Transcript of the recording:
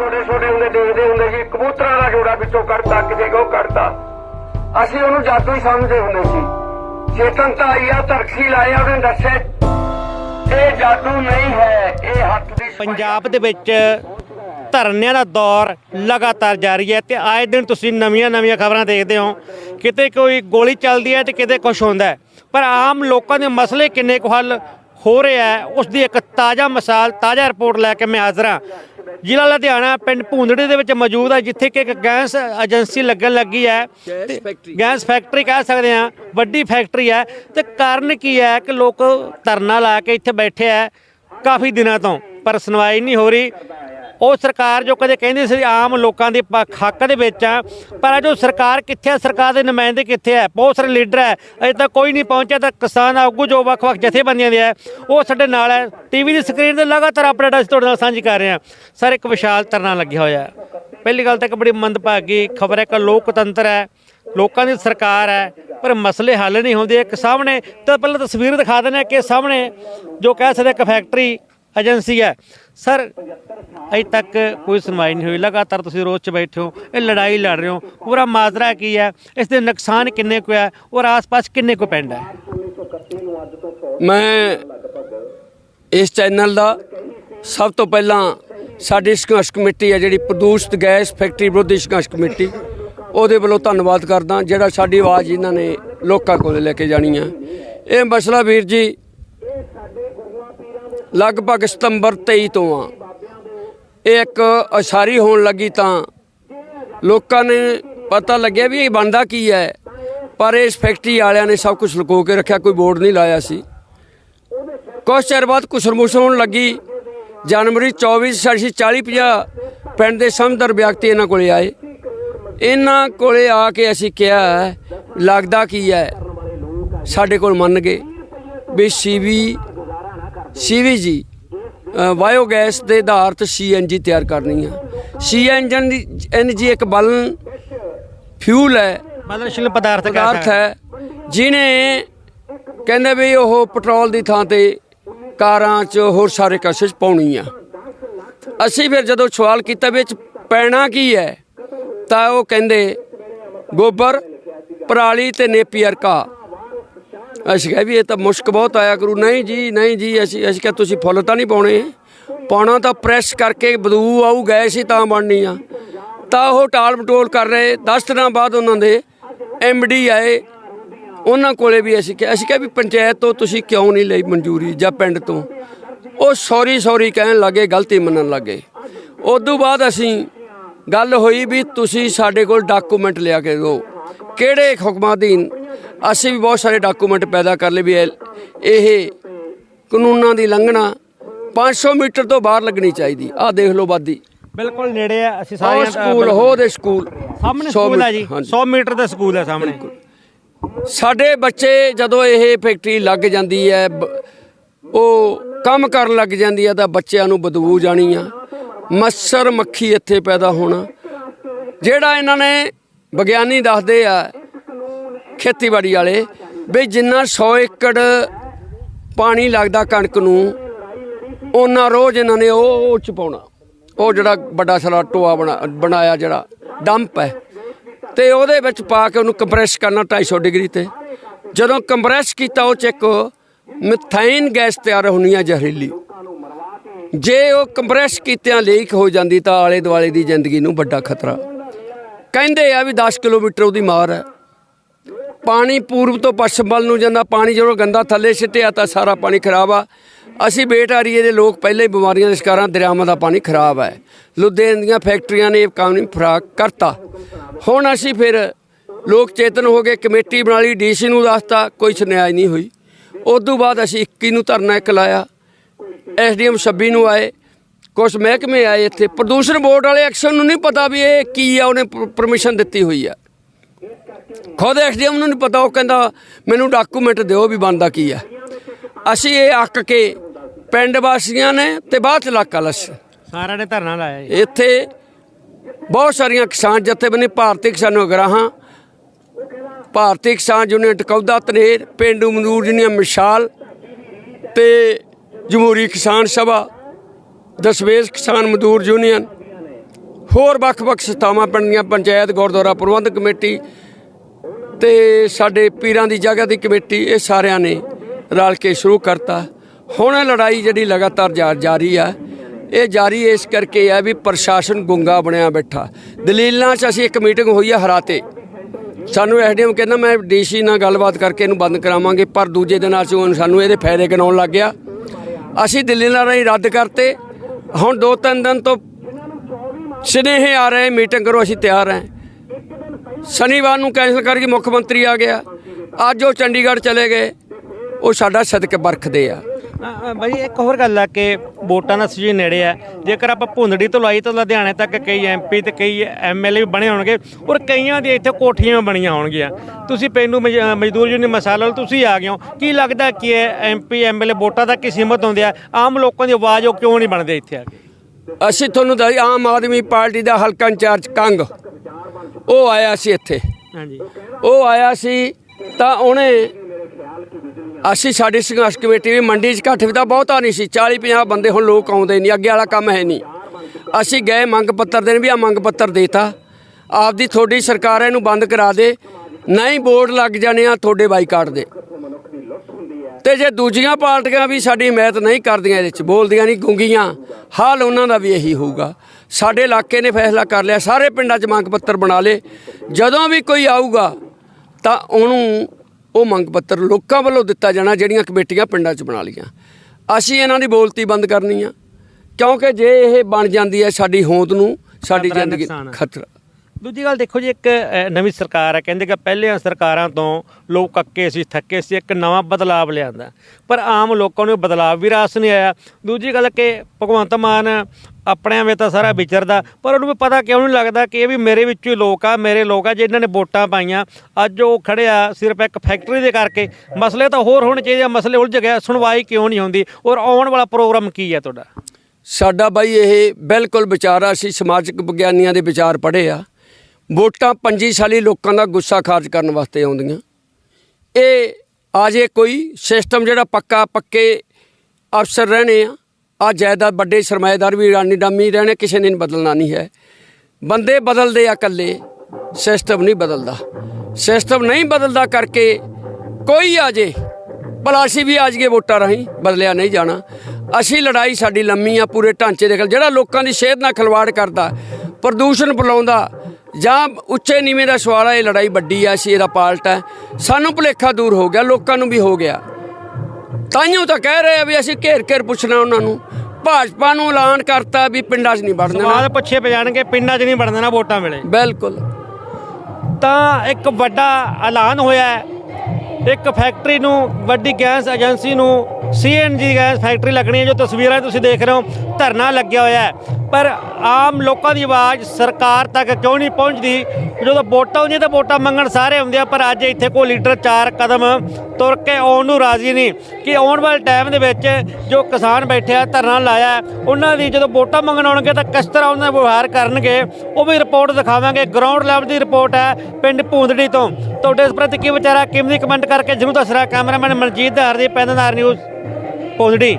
ਛੋਟੇ ਛੋਟੇ ਹੁੰਦੇ ਦੇਖਦੇ ਹੁੰਦੇ ਸੀ, ਕਬੂਤਰਾਂ ਦਾ ਜੋੜਾ ਵਿੱਚੋਂ ਕੱਢਦਾ ਕਿਤੇ ਕੋ ਕੱਢਦਾ। ਅਸੀਂ ਉਹਨੂੰ ਜਾਦੂ ਹੀ ਸਮਝਦੇ ਹੁੰਦੇ ਸੀ। ਚੇਤਨ ਤਾਂ ਆਈ ਆ ਲਾਇਆ ਉਹਨੇ ਦੱਸੇ ਇਹ ਜਾਦੂ ਨਹੀਂ ਹੈ, ਇਹ ਹੱਥ ਦੀ ਪੰਜਾਬ ਦੇ ਵਿੱਚ ਧਰਨਿਆਂ ਦਾ ਦੌਰ ਲਗਾਤਾਰ ਜਾਰੀ ਹੈ ਤੇ ਆਏ ਦਿਨ ਤੁਸੀਂ ਨਵੀਆਂ-ਨਵੀਆਂ ਖਬਰਾਂ ਦੇਖਦੇ ਹੋ। ਕਿਤੇ ਕੋਈ ਗੋਲੀ ਚੱਲਦੀ ਹੈ ਤੇ ਕਿਤੇ ਕੁਝ ਹੁੰਦਾ ਪਰ ਆਮ ਲੋਕਾਂ ਦੇ ਮਸਲੇ ਕਿੰਨੇ ਕੁ ਹੱਲ ਹੋ ਰਿਹਾ ਹੈ। ਉਸ ਦੀ ਇੱਕ ਤਾਜ਼ਾ ਮਿਸਾਲ ਤਾਜ਼ਾ ਰਿਪੋਰਟ ਲੈ ਕੇ ਮੈਂ ਹਾਜ਼ਰ ਹਾਂ। ਜ਼ਿਲ੍ਹਾ ਲੁਧਿਆਣਾ ਪਿੰਡ ਭੂੰਦੜੀ ਦੇ ਵਿੱਚ ਮੌਜੂਦ ਹੈ ਜਿੱਥੇ ਕਿ ਇੱਕ ਗੈਸ ਏਜੰਸੀ ਲੱਗਣ ਲੱਗੀ ਹੈ। ਗੈਸ ਫੈਕਟਰੀ ਕਹਿ ਸਕਦੇ ਹਾਂ ਵੱਡੀ ਫੈਕਟਰੀ ਹੈ। ਤੇ ਕਾਰਨ ਕੀ ਹੈ ਕਿ ਲੋਕ ਧਰਨਾ ਲਾ ਕੇ ਇੱਥੇ ਬੈਠੇ ਹੈ ਕਾਫੀ ਦਿਨਾਂ ਤੋਂ ਪਰ ਸੁਣਵਾਈ ਨਹੀਂ ਹੋ ਰਹੀ। ਉਹ ਸਰਕਾਰ ਜੋ ਕਦੇ ਕਹਿੰਦੀ ਸੀ ਆਮ ਲੋਕਾਂ ਦੇ ਪੱਖ- ਹੱਕ ਦੇ ਵਿੱਚ ਆ, ਪਰ ਅੱਜ ਉਹ ਸਰਕਾਰ ਕਿੱਥੇ ਹੈ ਸਰਕਾਰ ਦੇ ਨੁਮਾਇੰਦੇ ਕਿੱਥੇ ਹੈ ਬਹੁਤ ਸਾਰੇ ਲੀਡਰ ਹੈ ਅਜੇ ਤੱਕ ਕੋਈ ਨਹੀਂ ਪਹੁੰਚਿਆ ਤਾਂ ਕਿਸਾਨ ਆਗੂ ਜੋ ਵੱਖ-ਵੱਖ ਜਥੇਬੰਦੀਆਂ ਦੇ ਹੈ ਉਹ ਸਾਡੇ ਨਾਲ ਹੈ ਟੀਵੀ ਦੀ ਸਕਰੀਨ ਤੇ ਲਗਾਤਾਰ ਅਪਡੇਟ ਅਸੀਂ ਤੁਹਾਡੇ ਨਾਲ ਸਾਂਝੀ ਕਰ ਰਹੇ ਹਾਂ ਸਰ ਇੱਕ ਵਿਸ਼ਾਲ ਧਰਨਾ ਲੱਗਿਆ ਹੋਇਆ ਹੈ। ਪਹਿਲੀ ਗੱਲ ਤਾਂ ਇੱਕ ਬੜੀ ਮੰਦਭਾਗੀ ਖਬਰ ਹੈ ਕਿ ਲੋਕਤੰਤਰ ਹੈ, ਲੋਕਾਂ ਦੀ ਸਰਕਾਰ ਹੈ, ਪਰ ਮਸਲੇ ਹੱਲ ਨਹੀਂ ਹੁੰਦੇ। ਇੱਕ ਸਾਹਮਣੇ ਤਾਂ ਪਹਿਲਾਂ ਤਸਵੀਰ ਦਿਖਾ ਦਿੰਦੇ ਹਾਂ ਕਿ ਸਾਹਮਣੇ ਜੋ ਕਹਿ ਸਕਦੇ ਇੱਕ ਫੈਕਟਰੀ ਏਜੰਸੀ ਹੈ। ਸਰ ਅਜੇ ਤੱਕ ਕੋਈ ਸੁਣਵਾਈ ਨਹੀਂ ਹੋਈ। ਲਗਾਤਾਰ ਤੁਸੀਂ ਰੋਜ਼ 'ਚ ਬੈਠੇ ਹੋ। ਇਹ ਲੜਾਈ ਲੜ ਰਹੇ ਹੋ। ਪੂਰਾ ਮਾਜਰਾ ਕੀ ਹੈ? ਇਸ ਦੇ ਨੁਕਸਾਨ ਕਿੰਨੇ ਕੁ ਹੈ? ਔਰ ਆਸ-ਪਾਸ ਕਿੰਨੇ ਕੁ ਪਿੰਡ ਹੈ? ਮੈਂ ਇਸ ਚੈਨਲ ਦਾ ਸਭ ਤੋਂ ਪਹਿਲਾਂ ਸਾਡੀ ਸੰਘਰਸ਼ ਕਮੇਟੀ ਹੈ, ਜਿਹੜੀ ਪ੍ਰਦੂਸ਼ਿਤ ਗੈਸ ਫੈਕਟਰੀ ਵਿਰੋਧੀ ਸੰਘਰਸ਼ ਕਮੇਟੀ। ਉਹਦੇ ਵੱਲੋਂ ਧੰਨਵਾਦ ਕਰਦਾ, ਜਿਹੜਾ ਸਾਡੀ ਆਵਾਜ਼ ਇਹਨਾਂ ਨੇ ਲੋਕਾਂ ਕੋਲ ਲੈ ਕੇ ਜਾਣੀ ਹੈ। ਇਹ ਮਸਲਾ ਵੀਰ ਜੀ ਲਗਭਗ ਸਤੰਬਰ 23 ਤੋਂ ਆ। ਇਹ ਇੱਕ ਅਸਾਰੀ ਹੋਣ ਲੱਗੀ ਤਾਂ ਲੋਕਾਂ ਨੇ ਪਤਾ ਲੱਗਿਆ ਵੀ ਇਹ ਬਣਦਾ ਕੀ ਹੈ। ਪਰ ਇਸ ਫੈਕਟਰੀ ਵਾਲਿਆਂ ਨੇ ਸਭ ਕੁਝ ਲੁਕੋ ਕੇ ਰੱਖਿਆ, ਕੋਈ ਬੋਰਡ ਨਹੀਂ ਲਾਇਆ ਸੀ। ਕੁਛ ਚਿਰ ਬਾਅਦ ਕੁਸਰਮੁਸ ਹੋਣ ਲੱਗੀ। ਜਨਵਰੀ 24 ਸਾਡੀ 40 50 ਪਿੰਡ ਦੇ ਸਮਦਰ ਵਿਅਕਤੀ ਇਹਨਾਂ ਕੋਲੇ ਆਏ। ਇਹਨਾਂ ਕੋਲੇ ਆ ਕੇ ਅਸੀਂ ਕਿਹਾ, ਲੱਗਦਾ ਕੀ ਹੈ? ਸਾਡੇ ਕੋਲ ਮੰਨ ਗਏ ਵੀ ਸੀਵੀ ਸੀਵੀ ਜੀ ਬਾਇਓਗੈਸ ਦੇ ਆਧਾਰ ਤੇ ਸੀਐਨਜੀ ਤਿਆਰ ਕਰਨੀ ਆ। ਸੀਐਨਜੀ ਇੱਕ ਬਲਨ ਫਿਊਲ ਹੈ। ਮਤਲਬ ਪਦਾਰਥ ਕਹਿ ਪਦਾਰਥ ਸਕਦੇ ਹੈ ਜਿਹਨੇ ਕਹਿੰਦੇ ਵੀ ਉਹ ਪੈਟਰੋਲ ਦੀ ਥਾਂ ਤੇ ਕਾਰਾਂ 'ਚ ਹੋਰ ਸਾਰੇ ਕਾਸੇ 'ਚ ਪਾਉਣੀ ਆ। ਅਸੀਂ ਫਿਰ ਜਦੋਂ ਸਵਾਲ ਕੀਤਾ ਵਿੱਚ ਪੈਣਾ ਕੀ ਹੈ ਤਾਂ ਉਹ ਕਹਿੰਦੇ ਗੋਬਰ ਪਰਾਲੀ ਤੇ ਨੇਪੀਅਰ ਕਾ ਅਸੀਂ ਕਿਹਾ ਵੀ ਇਹ ਤਾਂ ਮੁਸ਼ਕ ਬਹੁਤ ਆਇਆ ਕਰੂ। ਨਹੀਂ ਜੀ ਨਹੀਂ ਜੀ, ਅਸੀਂ ਅਸੀਂ ਕਿਹਾ ਤੁਸੀਂ ਫੁੱਲ ਤਾਂ ਨਹੀਂ ਪਾਉਣੇ। ਪਾਉਣਾ ਤਾਂ ਪ੍ਰੈਸ ਕਰਕੇ ਬਦੂ ਆਊ, ਗਏ ਸੀ ਤਾਂ ਬਣਨੀ ਆ। ਤਾਂ ਉਹ ਟਾਲ ਮਟੋਲ ਕਰ ਰਹੇ 10 ਦਿਨਾਂ ਬਾਅਦ ਉਹਨਾਂ ਦੇ ਐਮਡੀ ਆਏ। ਉਹਨਾਂ ਕੋਲੇ ਵੀ ਅਸੀਂ ਕਿਹਾ ਅਸੀਂ ਕਿਹਾ ਵੀ ਪੰਚਾਇਤ ਤੋਂ ਤੁਸੀਂ ਕਿਉਂ ਨਹੀਂ ਲਈ ਮਨਜ਼ੂਰੀ ਜਾਂ ਪਿੰਡ ਤੋਂ? ਉਹ ਸੌਰੀ ਸੌਰੀ ਕਹਿਣ ਲੱਗੇ, ਗਲਤੀ ਮੰਨਣ ਲੱਗੇ। ਉਦੋਂ ਬਾਅਦ ਅਸੀਂ ਗੱਲ ਹੋਈ ਵੀ ਤੁਸੀਂ ਸਾਡੇ ਕੋਲ ਡਾਕੂਮੈਂਟ ਲਿਆ ਕੇ ਦਿਓ। ਕਿਹੜੇ ਹੁਕਮਾਂ ਅਧੀਨ ਅਸੀਂ ਵੀ ਬਹੁਤ ਸਾਰੇ ਡਾਕੂਮੈਂਟ ਪੈਦਾ ਕਰ ਲਏ ਵੀ ਇਹ- ਕਾਨੂੰਨਾਂ ਦੀ ਲੰਘਣਾ 500 ਮੀਟਰ ਤੋਂ ਬਾਹਰ ਲੱਗਣੀ ਚਾਹੀਦੀ। ਆਹ ਦੇਖ ਲਓ ਬਾਦੀ। ਬਿਲਕੁਲ ਨੇੜੇ ਆ ਅਸੀਂ ਸਾਰੇ ਸਕੂਲ ਹੋ ਦੇ ਸਕੂਲ। ਸਾਹਮਣੇ 100 ਸਕੂਲ ਹੈ ਜੀ। ਹਾਂਜੀ। 100 ਮੀਟਰ ਦਾ ਸਕੂਲ ਹੈ ਸਾਹਮਣੇ। ਸਾਡੇ ਬੱਚੇ ਜਦੋਂ ਇਹ ਫੈਕਟਰੀ ਲੱਗ ਜਾਂਦੀ ਹੈ ਉਹ ਕੰਮ ਕਰਨ ਲੱਗ ਜਾਂਦੀ ਹੈ ਤਾਂ ਬੱਚਿਆਂ ਨੂੰ ਬਦਬੂ ਜਾਣੀ ਆ। ਮੱਛਰ ਮੱਖੀ ਇੱਥੇ ਪੈਦਾ ਹੋਣਾ। ਜਿਹੜਾ ਇਹਨਾਂ ਨੇ ਵਿਗਿਆਨੀ ਦੱਸਦੇ ਆ ਖੇਤੀਬਾੜੀ ਵਾਲੇ ਵੀ ਜਿੰਨਾ 100 ਏਕੜ ਪਾਣੀ ਲੱਗਦਾ ਕਣਕ ਨੂੰ ਉਹਨਾਂ ਰੋਜ਼ ਇਹਨਾਂ ਨੇ ਉਹ ਚ ਪਾਉਣਾ। ਉਹ ਜਿਹੜਾ ਵੱਡਾ ਸਾਰਾ ਟੋਆ ਬਣਾ, ਬਣਾਇਆ ਜਿਹੜਾ, ਡੰਪ ਹੈ। ਤੇ ਉਹਦੇ ਵਿੱਚ ਪਾ ਕੇ ਉਹਨੂੰ ਕੰਪਰੈਸ ਕਰਨਾ 250 ਡਿਗਰੀ ਤੇ। ਜਦੋਂ ਕੰਪਰੈਸ ਕੀਤਾ, ਉਹ ਚ ਇੱਕ ਮਿਥਾਈਨ ਗੈਸ ਤਿਆਰ ਹੋਣੀ ਹੈ ਜ਼ਹਿਰੀਲੀ। ਜੇ ਉਹ ਕੰਪਰੈਸ ਕੀਤਿਆਂ ਲੀਕ ਹੋ ਜਾਂਦੀ ਤਾਂ ਆਲੇ ਦੁਆਲੇ ਦੀ ਜ਼ਿੰਦਗੀ ਨੂੰ ਵੱਡਾ ਖਤਰਾ। ਕਹਿੰਦੇ ਆ ਵੀ 10 ਕਿਲੋਮੀਟਰ ਉਹਦੀ ਮਾਰ ਹੈ। ਪਾਣੀ ਪੂਰਬ ਤੋਂ ਪੱਛਮ ਵੱਲ ਨੂੰ ਜਾਂਦਾ, ਪਾਣੀ ਜਦੋਂ ਗੰਦਾ ਥੱਲੇ ਛਿੱਟਿਆ ਤਾਂ ਸਾਰਾ ਪਾਣੀ ਖਰਾਬ ਆ। ਅਸੀਂ ਬੇਟ ਏਰੀਏ ਦੇ ਲੋਕ ਪਹਿਲਾਂ ਹੀ ਬਿਮਾਰੀਆਂ ਦੇ ਸ਼ਿਕਾਰਾਂ ਦਰਿਆਵਾਂ ਦਾ ਪਾਣੀ ਖਰਾਬ ਹੈ ਲੁਧਿਆਣੇ ਦੀਆਂ ਫੈਕਟਰੀਆਂ ਨੇ ਇਹ ਕਾਨੂੰਨੀ ਫਰਾਕ ਕਰਤਾ। ਹੁਣ ਅਸੀਂ ਫਿਰ ਲੋਕ ਚੇਤਨ ਹੋ ਗਏ, ਕਮੇਟੀ ਬਣਾ ਲਈ, ਡੀਸੀ ਨੂੰ ਦੱਸਤਾ, ਕੋਈ ਸੁਣਾਈ ਨਹੀਂ ਹੋਈ। ਉਸ ਤੋਂ ਬਾਅਦ ਅਸੀਂ 21 ਨੂੰ ਧਰਨਾ ਇੱਕ ਲਾਇਆ। ਐਸਡੀਐਮ 26 ਨੂੰ ਆਏ। ਕੁਝ ਮਹਿਕਮੇ ਆਏ ਇੱਥੇ। ਪ੍ਰਦੂਸ਼ਣ ਬੋਰਡ ਵਾਲੇ ਐਕਸ਼ਨ ਨੂੰ ਨਹੀਂ ਪਤਾ ਵੀ ਇਹ ਕੀ ਆ, ਉਹਨੇ ਪਰਮਿਸ਼ਨ ਦਿੱਤੀ ਹੋਈ ਆ। ਖੁਦ ਐਸਡੀਐਮ ਨੂੰ ਨਹੀਂ ਪਤਾ ਉਹ ਕਹਿੰਦਾ ਮੈਨੂੰ ਡਾਕੂਮੈਂਟ ਦਿਓ ਵੀ ਬੰਦਾ ਕੀ ਆ ਅਸੀਂ ਇਹ ਅੱਕ ਕੇ ਪਿੰਡ ਵਾਸੀਆਂ ਨੇ ਤੇ ਬਾਅਦ ਚ ਇਲਾਕਾ ਲਸ ਸਾਰਿਆਂ ਨੇ ਧਰਨਾ ਲਾਇਆ ਜੀ। ਇੱਥੇ ਬਹੁਤ ਸਾਰੀਆਂ ਕਿਸਾਨ ਜਥੇਬੰਦੀ ਭਾਰਤੀ ਕਿਸਾਨ ਅਗਰਾਹਾਂ ਭਾਰਤੀ ਕਿਸਾਨ ਯੂਨੀਅਨ ਟਕੌਦਾ ਤਨੇਰ ਪਿੰਡੂ ਮਜ਼ਦੂਰ ਯੂਨੀਅਨ ਮਿਸਾਲ ਤੇ ਜਮਹੂਰੀ ਕਿਸਾਨ ਸਭਾ ਦਸਵੇਸ਼ ਕਿਸਾਨ ਮਜ਼ਦੂਰ ਯੂਨੀਅਨ। ਹੋਰ ਵੱਖ-ਵੱਖ ਸੰਸਥਾਵਾਂ ਪਿੰਡ ਦੀਆਂ ਪੰਚਾਇਤ ਗੁਰਦੁਆਰਾ ਪ੍ਰਬੰਧਕ ਕਮੇਟੀ ਤੇ ਸਾਡੇ ਪੀਰਾਂ ਦੀ ਜਗ੍ਹਾ ਦੀ ਕਮੇਟੀ ਇਹ ਸਾਰਿਆਂ ਨੇ ਰਲ ਕੇ ਸ਼ੁਰੂ ਕਰਤਾ। ਹੁਣ ਇਹ ਲੜਾਈ ਜਿਹੜੀ ਲਗਾਤਾਰ ਜਾ- ਜਾਰੀ ਆ, ਇਹ ਜਾਰੀ ਇਸ ਕਰਕੇ ਆ ਵੀ ਪ੍ਰਸ਼ਾਸਨ ਗੁੰਗਾ ਬਣਿਆ ਬੈਠਾ। ਦਲੀਲਾਂ 'ਚ ਅਸੀਂ ਇੱਕ ਮੀਟਿੰਗ ਹੋਈ ਆ ਹਰਾਤੇ। ਸਾਨੂੰ ਐਸਡੀਐਮ ਕਹਿੰਦਾ, ਮੈਂ ਡੀਸੀ ਨਾਲ ਗੱਲਬਾਤ ਕਰਕੇ ਇਹਨੂੰ ਬੰਦ ਕਰਾਵਾਂਗੇ, ਪਰ ਦੂਜੇ ਦਿਨ ਅਸੀਂ ਸਾਨੂੰ ਇਹਦੇ ਫਾਇਦੇ ਗਿਣਾਉਣ ਲੱਗ ਗਿਆ। ਅਸੀਂ ਦਿੱਲੀ ਨਾਲ ਰਾਹੀਂ ਰੱਦ ਕਰਤੇ। ਹੁਣ ਦੋ ਤਿੰਨ ਦਿਨ ਤੋਂ ਸਨੇਹ ਆ ਰਹੇ, ਮੀਟਿੰਗ ਕਰੋ, ਅਸੀਂ ਤਿਆਰ ਹਾਂ। ਸ਼ਨੀਵਾਰ ਨੂੰ ਕੈਂਸਲ ਕਰਕੇ ਮੁੱਖ ਮੰਤਰੀ ਆ ਗਿਆ। ਅੱਜ ਉਹ ਚੰਡੀਗੜ੍ਹ ਚਲੇ ਗਏ। ਉਹ ਸਾਡਾ ਸਦਕੇ ਬਰਖਦੇ ਆ। ਬਾਈ ਇੱਕ ਹੋਰ ਗੱਲ ਆ ਕਿ ਵੋਟਾਂ ਦਾ ਸੀਜ਼ਨ ਨੇੜੇ ਆ। ਜੇਕਰ ਆਪਾਂ ਭੁੰਦੜੀ ਤੋਂ ਲਾਈ ਤਾਂ ਲੁਧਿਆਣੇ ਤੱਕ ਕਈ ਐਮਪੀ ਤੇ ਕਈ ਐਮਐਲਏ ਵੀ ਬਣੇ ਹੋਣਗੇ ਔਰ ਕਈਆਂ ਦੀ ਇੱਥੇ ਕੋਠੀਆਂ ਬਣੀਆਂ ਹੋਣਗੀਆਂ। ਤੁਸੀਂ ਮਜ- ਮਜ਼ਦੂਰ ਯੂਨੀਅਨ ਮਸਾਲਾ ਤੁਸੀਂ ਆ ਗਏ ਹੋ। ਕੀ ਲੱਗਦਾ ਕਿ ਐਮਪੀ ਐਮਐਲਏ ਵੋਟਾਂ ਤੱਕ ਹੀ ਸੀਮਤ ਹੁੰਦੇ ਆ? ਆਮ ਲੋਕਾਂ ਦੀ ਆਵਾਜ਼ ਉਹ ਕਿਉਂ ਨਹੀਂ ਬਣਦੇ ਇੱਥੇ ਆ ਕੇ? ਅਸੀਂ ਤੁਹਾਨੂੰ ਦੱਸ ਆਮ ਆਦਮੀ ਪਾਰਟੀ ਦਾ ਹਲਕਾ ਇੰਚਾਰਜ ਕੰਗ। ਉਹ ਆਇਆ ਸੀ ਇੱਥੇ। ਹਾਂਜੀ। ਉਹ ਆਇਆ ਸੀ ਤਾਂ ਉਹਨੇ ਅਸੀਂ ਸਾਡੀ ਸੰਘਰਸ਼ ਕਮੇਟੀ ਵੀ ਮੰਡੀ 'ਚ ਘੱਟ ਵੀ ਤਾਂ ਬਹੁਤਾ ਨਹੀਂ ਸੀ 40 50 ਬੰਦੇ ਹੁਣ ਲੋਕ ਆਉਂਦੇ ਨਹੀਂ ਅੱਗੇ ਵਾਲਾ ਕੰਮ ਹੈ ਨਹੀਂ। ਅਸੀਂ ਗਏ ਮੰਗ ਪੱਤਰ ਦੇਣ ਵੀ ਆ ਮੰਗ ਪੱਤਰ ਦੇਤਾ। ਆਪਦੀ ਤੁਹਾਡੀ ਸਰਕਾਰ ਇਹਨੂੰ ਬੰਦ ਕਰਾ ਦੇ ਨਹੀਂ ਬੋਰਡ ਲੱਗ ਜਾਣੇ ਆ ਤੁਹਾਡੇ ਬਾਈਕਾਟ ਦੇ। ਤੇ ਜੇ ਦੂਜੀਆਂ ਪਾਰਟੀਆਂ ਵੀ ਸਾਡੀ ਹਮਾਇਤ ਨਹੀਂ ਕਰਦੀਆਂ ਇਹਦੇ ਚ ਬੋਲਦੀਆਂ ਨਹੀਂ ਗੁੰਗੀਆਂ ਹਾਲ ਉਹਨਾਂ ਦਾ ਵੀ ਇਹੀ ਹੋਊਗਾ। ਸਾਡੇ ਇਲਾਕੇ ਨੇ ਫੈਸਲਾ ਕਰ ਲਿਆ ਸਾਰੇ ਪਿੰਡਾਂ 'ਚ ਮੰਗ ਪੱਤਰ ਬਣਾ ਲੇ ਜਦੋਂ ਵੀ ਕੋਈ ਆਊਗਾ ਤਾਂ ਉਹਨੂੰ ਉਹ ਮੰਗ ਪੱਤਰ ਲੋਕਾਂ ਵੱਲੋਂ ਦਿੱਤਾ ਜਾਣਾ ਜਿਹੜੀਆਂ ਕਮੇਟੀਆਂ ਪਿੰਡਾਂ 'ਚ ਬਣਾ ਲੀਆਂ ਅਸੀਂ ਇਹਨਾਂ ਦੀ ਬੋਲਤੀ ਬੰਦ ਕਰਨੀ ਆ ਕਿਉਂਕਿ ਜੇ ਇਹ ਬਣ ਜਾਂਦੀ ਹੈ ਸਾਡੀ ਹੋਂਦ ਨੂੰ ਸਾਡੀ ਜ਼ਿੰਦਗੀ। ਖਤਰਾ। ਦੂਜੀ ਗੱਲ ਦੇਖੋ ਜੀ, ਇੱਕ ਨਵੀਂ ਸਰਕਾਰ ਹੈ, ਕਹਿੰਦੇ ਕਿ ਪਹਿਲੀਆਂ ਸਰਕਾਰਾਂ ਤੋਂ ਲੋਕ ਕੱਕੇ ਸੀ, ਥੱਕੇ ਸੀ, ਇੱਕ ਨਵਾਂ ਬਦਲਾਵ ਲਿਆਂਦਾ। ਪਰ ਆਮ ਲੋਕਾਂ ਨੂੰ ਬਦਲਾਵ ਵੀ ਰਾਸ ਨਹੀਂ ਆਇਆ। ਦੂਜੀ ਗੱਲ ਕਿ ਭਗਵੰਤ ਮਾਨ ਆਪਣਿਆਂ ਵਿੱਚ ਤਾਂ ਸਾਰਾ ਵਿਚਰਦਾ, ਪਰ ਉਹਨੂੰ ਵੀ ਪਤਾ ਕਿਉਂ ਨਹੀਂ ਲੱਗਦਾ ਕਿ ਇਹ ਵੀ ਮੇਰੇ ਵਿੱਚੋਂ ਹੀ ਲੋਕ ਆ, ਮੇਰੇ ਲੋਕ ਆ ਜਿਨ੍ਹਾਂ ਨੇ ਵੋਟਾਂ ਪਾਈਆਂ, ਅੱਜ ਉਹ ਖੜਿਆ ਸਿਰਫ ਇੱਕ ਫੈਕਟਰੀ ਦੇ ਕਰਕੇ। ਮਸਲੇ ਤਾਂ ਹੋਰ ਹੋਣੇ ਚਾਹੀਦੇ ਆ, ਮਸਲੇ ਉਲਝ ਗਏ ਸੁਣਵਾਈ ਕਿਉਂ ਨਹੀਂ ਹੁੰਦੀ? ਔਰ ਆਉਣ ਵਾਲਾ ਪ੍ਰੋਗਰਾਮ ਕੀ ਹੈ ਤੁਹਾਡਾ? ਸਾਡਾ ਬਾਈ ਇਹ ਬਿਲਕੁਲ ਵਿਚਾਰਾ ਅਸੀਂ ਸਮਾਜਿਕ ਵਿਗਿਆਨੀਆਂ ਦੇ ਵਿਚਾਰ ਪੜ੍ਹੇ ਆ। ਵੋਟਾਂ ਪੰਜੀ ਸਾਲੀ ਲੋਕਾਂ ਦਾ ਗੁੱਸਾ ਖਾਰਜ ਕਰਨ ਵਾਸਤੇ ਆਉਂਦੀਆਂ। ਇਹ ਆ ਜੇ ਕੋਈ ਸਿਸਟਮ ਜਿਹੜਾ ਪੱਕਾ, ਪੱਕੇ ਅਫਸਰ ਰਹਿਣੇ ਆ। ਆ ਜਾਇਦਾਦ ਵੱਡੇ ਸਰਮਾਏਦਾਰ ਵੀ ਰਾਨੀ ਡਾਮੀ ਰਹਿਣੇ, ਕਿਸੇ ਨੇ ਬਦਲਣਾ ਨਹੀਂ ਹੈ। ਬੰਦੇ ਬਦਲਦੇ ਆ ਇਕੱਲੇ, ਸਿਸਟਮ ਨਹੀਂ ਬਦਲਦਾ। ਸਿਸਟਮ ਨਹੀਂ ਬਦਲਦਾ ਕਰਕੇ ਕੋਈ ਆ ਜੇ ਭਲਾ ਅਸੀਂ ਵੀ ਅੱਜ ਕੇ ਵੋਟਾਂ ਰਾਹੀਂ ਬਦਲਿਆ ਨਹੀਂ ਜਾਣਾ। ਅਸੀਂ ਲੜਾਈ ਸਾਡੀ ਲੰਮੀ ਆ, ਪੂਰੇ ਢਾਂਚੇ ਦੇ ਖਿਲਾਫ। ਜਿਹੜਾ ਲੋਕਾਂ ਦੀ ਸਿਹਤ ਨਾਲ ਖਿਲਵਾੜ ਕਰਦਾ, ਪ੍ਰਦੂਸ਼ਣ ਫੈਲਾਉਂਦਾ ਜਾਂ ਉੱਚੇ ਨੀਵੇਂ ਦਾ ਸਵਾਲ ਆ ਇਹ ਲੜਾਈ ਵੱਡੀ ਆ ਅਸੀਂ ਇਹਦਾ ਪਾਲਟ ਹੈ ਸਾਨੂੰ ਭੁਲੇਖਾ ਦੂਰ ਹੋ ਗਿਆ ਲੋਕਾਂ ਨੂੰ ਵੀ ਹੋ ਗਿਆ। ਤਾਈਓ ਤਾਂ ਕਹਿ ਰਹੇ ਆ ਵੀ ਅਸੀਂ ਘੇਰ ਘੇਰ ਪੁੱਛਣਾ ਉਹਨਾਂ ਨੂੰ। ਭਾਜਪਾ ਨੂੰ ਐਲਾਨ ਕਰਤਾ ਵੀ ਪਿੰਡਾਂ 'ਚ ਨਹੀਂ ਵੜਨ। ਸਵਾਲ ਪੁੱਛੇ ਪੈ ਜਾਣਗੇ ਪਿੰਡਾਂ 'ਚ ਨਹੀਂ ਵੜਨ ਦੇਣਾ ਵੋਟਾਂ ਵੇਲੇ। ਬਿਲਕੁਲ। ਤਾਂ ਇੱਕ ਵੱਡਾ ਐਲਾਨ ਹੋਇਆ ਹੈ। ਇੱਕ ਫੈਕਟਰੀ ਨੂੰ, ਵੱਡੀ ਗੈਸ ਏਜੰਸੀ ਨੂੰ ਸੀਐਨਜੀ ਗੈਸ ਫੈਕਟਰੀ ਲੱਗਣੀ ਹੈ, ਜੋ ਤਸਵੀਰਾਂ ਤੁਸੀਂ ਦੇਖ ਰਹੇ ਹੋ, ਧਰਨਾ ਲੱਗਿਆ ਹੋਇਆ ਹੈ। ਪਰ ਆਮ ਲੋਕਾਂ ਦੀ ਆਵਾਜ਼ ਸਰਕਾਰ ਤੱਕ ਕਿਉਂ ਨਹੀਂ ਪਹੁੰਚਦੀ? ਜਦੋਂ ਵੋਟਾਂ ਹੁੰਦੀਆਂ ਤਾਂ ਵੋਟਾਂ ਮੰਗਣ ਸਾਰੇ ਆਉਂਦੇ ਆ, ਪਰ ਅੱਜ ਇੱਥੇ ਕੋਈ ਲੀਡਰ ਚਾਰ ਕਦਮ ਤੁਰ ਕੇ ਆਉਣ ਨੂੰ ਰਾਜ਼ੀ ਨਹੀਂ। ਕਿ ਆਉਣ ਵਾਲੇ ਟਾਈਮ ਦੇ ਵਿੱਚ ਜੋ ਕਿਸਾਨ ਬੈਠੇ ਆ, ਧਰਨਾ ਲਾਇਆ ਉਹਨਾਂ ਦੀ ਜਦੋਂ ਵੋਟਾਂ ਮੰਗਣ ਆਉਣਗੇ ਤਾਂ ਕਿਸ ਤਰ੍ਹਾਂ ਉਹਨਾਂ ਦਾ ਵਿਵਹਾਰ ਕਰਨਗੇ, ਉਹ ਵੀ ਰਿਪੋਰਟ ਦਿਖਾਵਾਂਗੇ। ਗਰਾਊਂਡ ਲੈਵਲ ਦੀ ਰਿਪੋਰਟ ਹੈ ਪਿੰਡ ਭੂੰਦੜੀ ਤੋਂ। ਤੁਹਾਡੇ ਇਸ ਪ੍ਰਤੀ ਕੀ ਵਿਚਾਰਾ ਕਿਵੇਂ ਦੀ ਕਮੈਂਟ ਕਰਕੇ ਜਰੂਰ ਦੱਸਣਾ ਕੈਮਰਾਮੈਨ ਮਨਜੀਤ ਧਾਰ ਦੀ ਪੈਨਨਾਰ ਨਿਊਜ਼ ਭੂੰਦੜੀ